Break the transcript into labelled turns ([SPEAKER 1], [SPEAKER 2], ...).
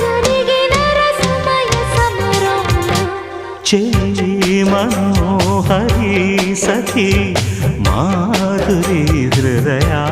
[SPEAKER 1] జరిగిన రసమయ సమరాలు
[SPEAKER 2] చెలి మనోహరి సఖి మాధురి హృదయా.